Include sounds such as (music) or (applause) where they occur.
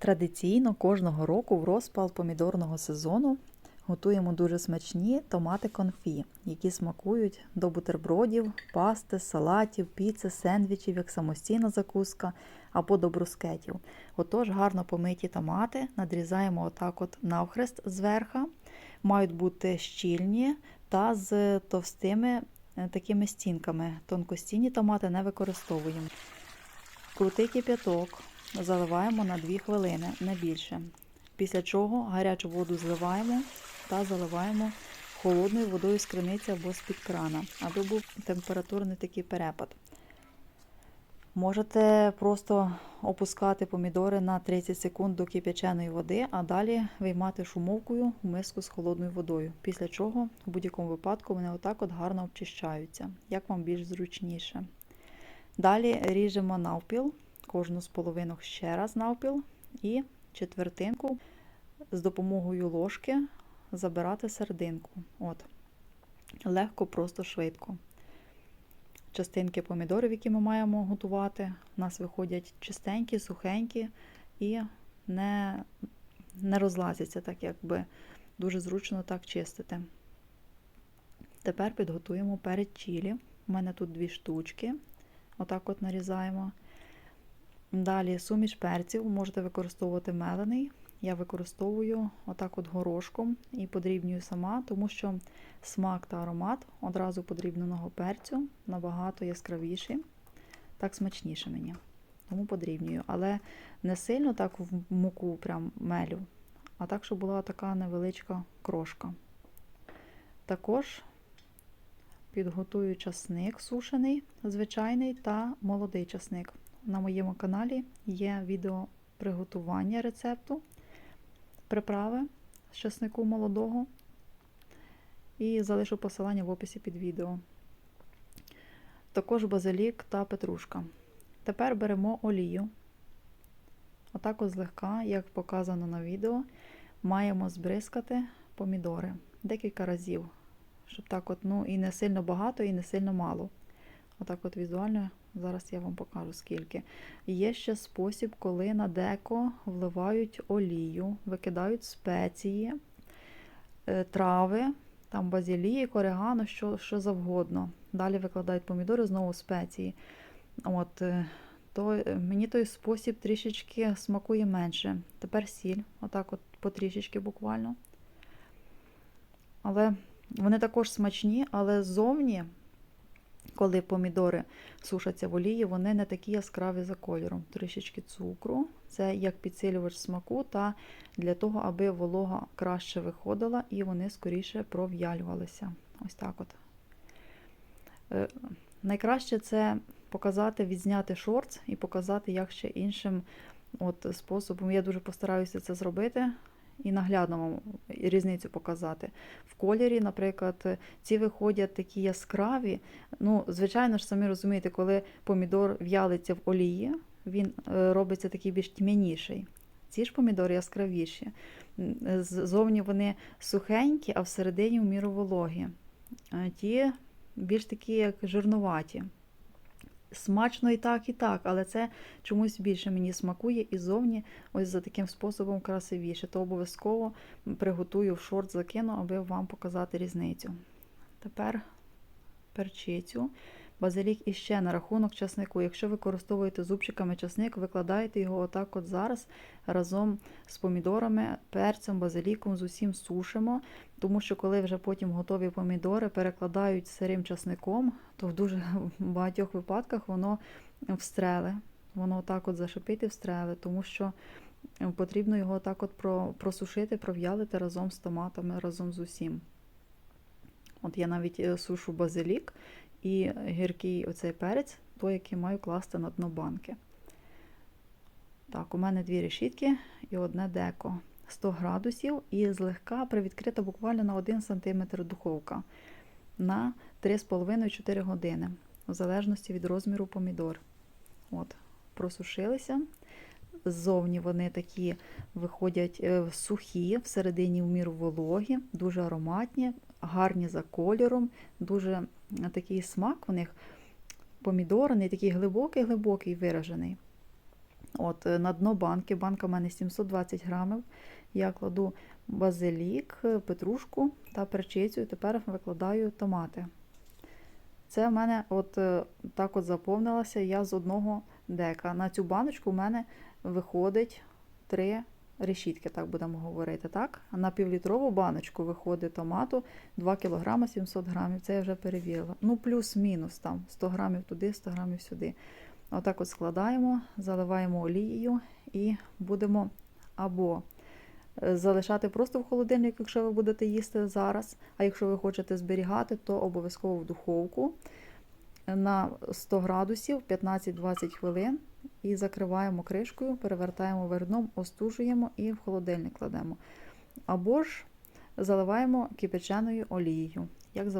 Традиційно кожного року в розпал помідорного сезону готуємо дуже смачні томати конфі, які смакують до бутербродів, пасти, салатів, піци, сендвічів, як самостійна закуска або до брускетів. Отож, гарно помиті томати надрізаємо отак от навхрест зверха. Мають бути щільні та з товстими е, такими стінками. Тонкостінні томати не використовуємо. Крутий кип'яток заливаємо на 2 хвилини, не більше. Після чого гарячу воду зливаємо та заливаємо холодною водою з криниці або з-під крана, аби був температурний такий перепад. Можете просто опускати помідори на 30 секунд до кип'яченої води, а далі виймати шумовкою в миску з холодною водою. Після чого, в будь-якому випадку, вони отак от гарно обчищаються, як вам більш зручніше. Далі ріжемо навпіл, кожну з половинок ще раз навпіл і четвертинку з допомогою ложки забирати серединку. От. Легко, просто швидко. Частинки помідорів, які ми маємо готувати, у нас виходять чистенькі, сухенькі і не, не розлазяться, так якби дуже зручно так чистити. Тепер підготуємо перед чілі. У мене тут дві штучки. Отак от нарізаємо. Далі суміш перців, можете використовувати мелений. Я використовую отак от горошком і подрібнюю сама, тому що смак та аромат одразу подрібненого перцю набагато яскравіший, так смачніше мені. Тому подрібнюю. Але не сильно так в муку прям мелю, а так, щоб була така невеличка крошка. Також підготую часник сушений, звичайний та молодий часник. На моєму каналі є відео приготування рецепту приправи з часнику молодого. І залишу посилання в описі під відео. Також базилік та петрушка. Тепер беремо олію. Отак от злегка, як показано на відео, маємо збризкати помідори декілька разів, щоб так от, ну, і не сильно багато, і не сильно мало. Отак от візуально, зараз я вам покажу скільки. Є ще спосіб, коли на деко вливають олію, викидають спеції, е, трави, там базілії, орегано, що що завгодно. Далі викладають помідори, знову спеції. От, е, то е, Мені той спосіб трішечки смакує менше. Тепер сіль, отак от потрішечки буквально. Але вони також смачні, але ззовні коли помідори сушаться в олії, вони не такі яскраві за кольором. Трішечки цукру, це як підсилювач смаку, та для того, аби волога краще виходила і вони скоріше пров'ялювалися. Ось так от. Е, найкраще це показати, відзняти шорт і показати, як ще іншим от способом. Я дуже постараюся це зробити і наглядно вам різницю показати. В кольорі, наприклад, ці виходять такі яскраві. Ну, Звичайно ж, самі розумієте, коли помідор в'ялиться в олії, він е, робиться такий більш тьмяніший. Ці ж помідори яскравіші. Ззовні вони сухенькі, а всередині в міру вологі. Ті більш такі, як жирнуваті. Смачно і так, і так, але це чомусь більше мені смакує і зовні ось за таким способом красивіше. То обов'язково приготую в шорт закину, аби вам показати різницю. Тепер перчицю. Базилік іще на рахунок часнику. Якщо використовуєте зубчиками часник, викладаєте його отак от зараз разом з помідорами, перцем, базиліком, з усім сушимо. Тому що, коли вже потім готові помідори перекладають сирим часником, то в дуже (laughs) багатьох випадках воно встреле. Воно отак от зашипить і встреле, тому що потрібно його отак от просушити, пров'ялити разом з томатами, разом з усім. От я навіть е, сушу базилік і гіркий оцей перець, той, який маю класти на дно банки. Так, у мене дві решітки і одне деко. 100 градусів і злегка привідкрита буквально на 1 см духовка на 3,5-4 години, в залежності від розміру помідор. От, Просушилися. Ззовні вони такі виходять е, сухі, всередині в міру вологі, дуже ароматні, гарні за кольором, дуже такий смак у них помідорний, такий глибокий-глибокий виражений. От, е, на дно банки, банка в мене 720 грамів. Я кладу базилік, е, петрушку та перчицю, і тепер викладаю томати. Це в мене от е, так от заповнилося я з одного дека. На цю баночку в мене виходить три решітки, так будемо говорити. так? На півлітрову баночку виходить томату 2 кг 700 грамів. Це я вже перевірила. Ну, плюс-мінус там 100 грамів туди, 100 грамів сюди. Отак от складаємо, заливаємо олією і будемо або е, залишати просто в холодильнику, якщо ви будете їсти зараз. А якщо ви хочете зберігати, то обов'язково в духовку на 100 градусів 15-20 хвилин і закриваємо кришкою, перевертаємо верном, остужуємо і в холодильник кладемо. Або ж заливаємо кипяченою олією. Як